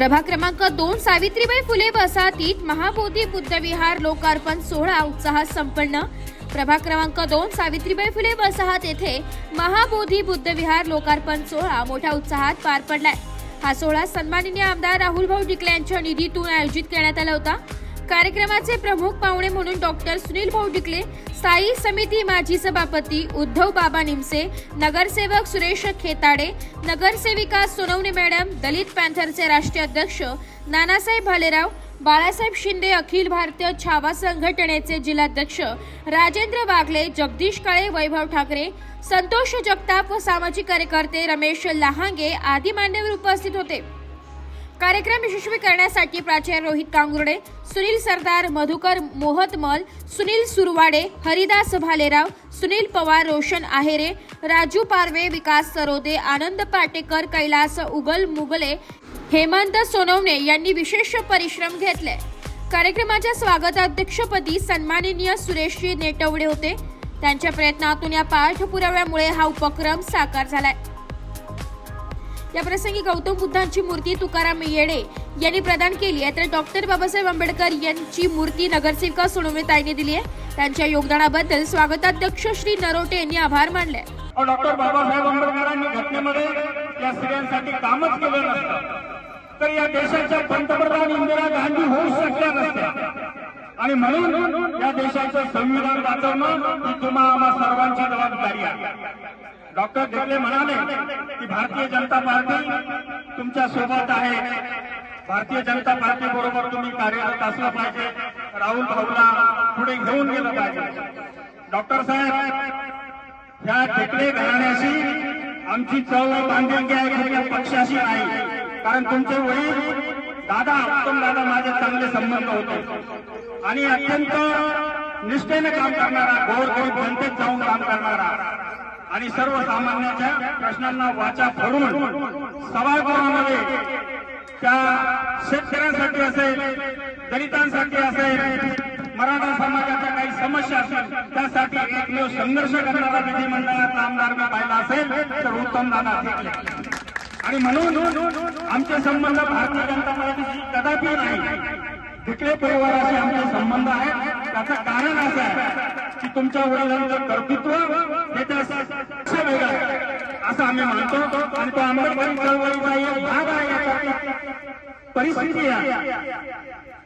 प्रभाग क्रमांक दोन सावित्रीबाई फुले वसाहतीत महाबोधी बुद्धविहार लोकार्पण सोहळा उत्साहात संपन्न. प्रभाग क्रमांक दोन सावित्रीबाई फुले वसाहत येथे महाबोधी बुद्धविहार लोकार्पण सोहळा मोठ्या उत्साहात पार पडलाय. हा सोहळा सन्माननीय आमदार राहुल भाऊ डिकले यांच्या निधीतून आयोजित करण्यात आला होता. कार्यक्रमाचे प्रमुख पाहुणे म्हणून डॉक्टर सुनील भाऊ डिकले स्थायी समिती माजी सभापती उद्धव बाबा निमसे नगरसेवक सुरेश खेताडे नगरसेविका सोनवणे मॅडम दलित पॅन्थरचे राष्ट्रीय अध्यक्ष नानासाहेब भालेराव बाळासाहेब शिंदे अखिल भारतीय छावा संघटनेचे जिल्हाध्यक्ष राजेंद्र वाघले जगदीश काळे वैभव ठाकरे संतोष जगताप व सामाजिक कार्यकर्ते रमेश लहांगे आदी मान्यवर उपस्थित होते. कार्यक्रम यशस्वी करण्यासाठी प्राचार्य रोहित कांगुर्डे सुनील सरदार मधुकर मोहतमल सुनील सुरवाडे हरिदास भालेराव सुनील पवार रोशन आहेरे राजू पारवे विकास सरोदे आनंद पाटेकर कैलास उगल मुगले हेमंत सोनवणे यांनी विशेष परिश्रम घेतले. कार्यक्रमाच्या स्वागताध्यक्षपदी सन्माननीय सुरेशजी नेटवडे होते. त्यांच्या प्रयत्नातून या पाठपुराव्यामुळे हा उपक्रम साकार झालाय. या प्रसंगी गौतम बुद्धांची मूर्ती तुकाराम येडे यांनी प्रदान केली आहे. तर डॉक्टर बाबासाहेब आंबेडकर यांची मूर्ती नगरसेविका सोनवणे दिली आहे. त्यांच्या योगदानाबद्दल स्वागताध्यक्ष श्री नरोटे यांनी आभार मानले. डॉक्टर बाबासाहेब आंबेडकरांनी घटनेमध्ये या स्त्रियांसाठी कामच केलं नसतं. तर या देशाच्या पंतप्रधान इंदिरा गांधी होऊ शकल्या नसत्या. आणि म्हणून या देशाचं संविधान वाचवणं ही तुम्हा आम्हा सर्वांची जबाबदारी आहे. डॉक्टर ढेकले म्हणाले की भारतीय जनता पार्टी तुमच्यासोबत आहे. भारतीय जनता पार्टी बरोबर तुम्ही कार्यरत असलं पाहिजे. राहुल भाऊला पुढे घेऊन गेलं पाहिजे. डॉक्टर साहेब या ढेकले घराण्याशी आमची चळवळ बांधिलकी आहे कुठल्या पक्षाशी नाही. कारण तुमचे वडील दादा उत्तम दादा माझे चांगले संबंध होते. आणि अत्यंत निष्ठेने काम करणारा गोरगरीब जनतेत जाऊन काम करणारा आणि सर्वसामान्यांच्या प्रश्नांना वाचा फोडून सभागृहामध्ये त्या शेतकऱ्यांसाठी असेल दलितांसाठी असेल मराठा समाजाच्या काही समस्या असतील त्यासाठी एकमेव संघर्ष करणारा विधिमंडळाचा आमदार मी पाहिला असेल तर उत्तम दादा आणि म्हणून आमचे संबंध भारतीय जनता पार्टीशी कदापि नाही. ठिकले परिवाराशी आमचे संबंध आहेत त्याचं कारण असं आहे की तुमच्या वडिलांचं कर्तृत्व हे त्या वेगळं आहे. असं आम्ही मानतो. आणि तो आंबेडकरी चळवळीचा एक भाग आहे याच्यातली. परिस्थिती आहे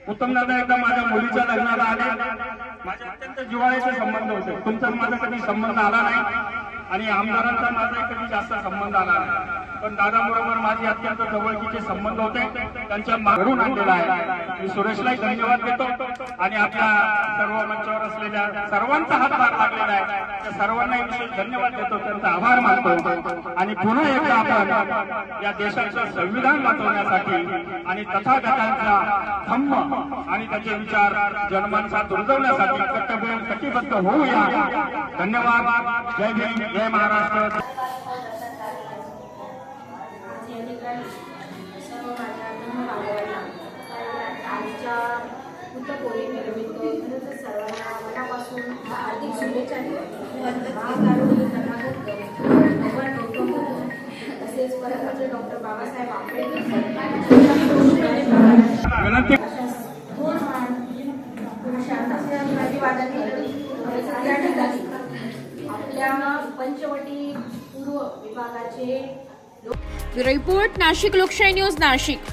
उत्तम दादा एकदा माझ्या मुलीच्या लग्नाला आले. माझ्या अत्यंत जिवाळ्याचे संबंध होते. तुमचा माझा कधी संबंध आला नाही. आणि आमदारांचा माझा कधी जास्त संबंध आला नाही. पण दादाबरोबर माझे अत्यंत जवळकीचे संबंध होते. त्यांच्या मागून आणलेला आहे. मी सुरेशलाही धन्यवाद देतो. आणि आपल्या सर्व मंचावर असलेल्या सर्वांचा हातभार लागलेला आहे. त्या सर्वांनाही विशेष धन्यवाद देतो. त्यांचा आभार मानतो. आणि पुन्हा एकदा आपण या देशाचं संविधान वाचवण्यासाठी आणि तथागतांचा धम्म आणि त्याचे विचार जनमानसात रुजवण्यासाठी कट्टबोळ कटिबद्ध होऊया. धन्यवाद. जय भीम. जय महाराष्ट्र. या सर्व माझ्या धर्म कारण आजच्या बुद्ध पौर्णिमेनिमित्त खरंच सर्वांना मनापासून हार्दिक शुभेच्छा भगवान गौतम बुद्ध तसेच डॉक्टर बाबासाहेब आंबेडकर अशा दोन पुरुषांना या पंचवटी पूर्व विभागाचे रिपोर्ट नाशिक लोकशाही न्यूज नाशिक.